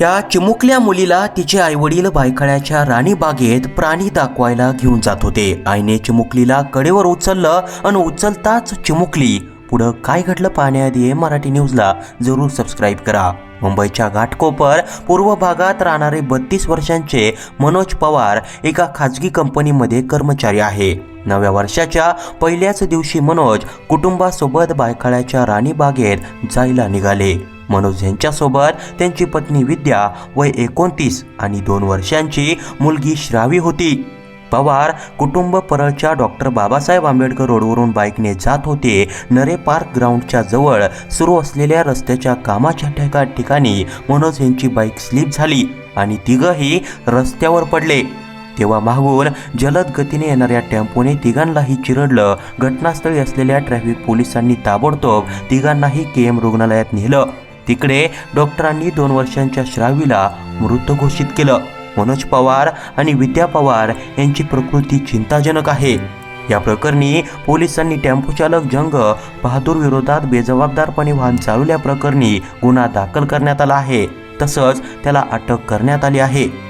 या चिमुकल्या मुलीला तिचे आईवडील बायखळ्याच्या राणी बागेत प्राणी दाखवायला घेऊन जात होते. आईने चिमुकलीला कडेवर उचललं आणि उचलताच चिमुकली पुढं काय घडलं पाहण्याआधी मराठी न्यूजला जरूर सबस्क्राईब करा. मुंबईच्या घाटकोपर पूर्व भागात राहणारे बत्तीस वर्षांचे मनोज पवार एका खाजगी कंपनीमध्ये कर्मचारी आहे. नव्या वर्षाच्या पहिल्याच दिवशी मनोज कुटुंबासोबत बायखळ्याच्या राणीबागेत जायला निघाले. मनोज यांच्यासोबत त्यांची पत्नी विद्या वय एकोणतीस आणि दोन वर्षांची मुलगी श्रावी होती. पवार कुटुंब परळच्या डॉक्टर बाबासाहेब आंबेडकर रोडवरून बाईकने जात होते. नरे पार्क ग्राउंडच्या जवळ सुरू असलेल्या रस्त्याच्या कामाच्या ठिका ठिकाणी मनोज यांची बाईक स्लिप झाली आणि तिघंही रस्त्यावर पडले. तेव्हा मागून जलद गतीने येणाऱ्या टेम्पोने तिघांनाही चिरडलं. घटनास्थळी असलेल्या ट्रॅफिक पोलिसांनी ताबडतोब तिघांनाही के एम रुग्णालयात नेलं. तिकडे डॉक्टरांनी दोन वर्षांच्या श्रावीला मृत घोषित केलं. मनोज पवार आणि विद्या पवार यांची प्रकृती चिंताजनक आहे. या प्रकरणी पोलिसांनी टेम्पो चालक जंग बहादूर विरोधात बेजबाबदारपणे वाहन चालवल्याप्रकरणी गुन्हा दाखल करण्यात आला आहे. तसंच त्याला अटक करण्यात आली आहे.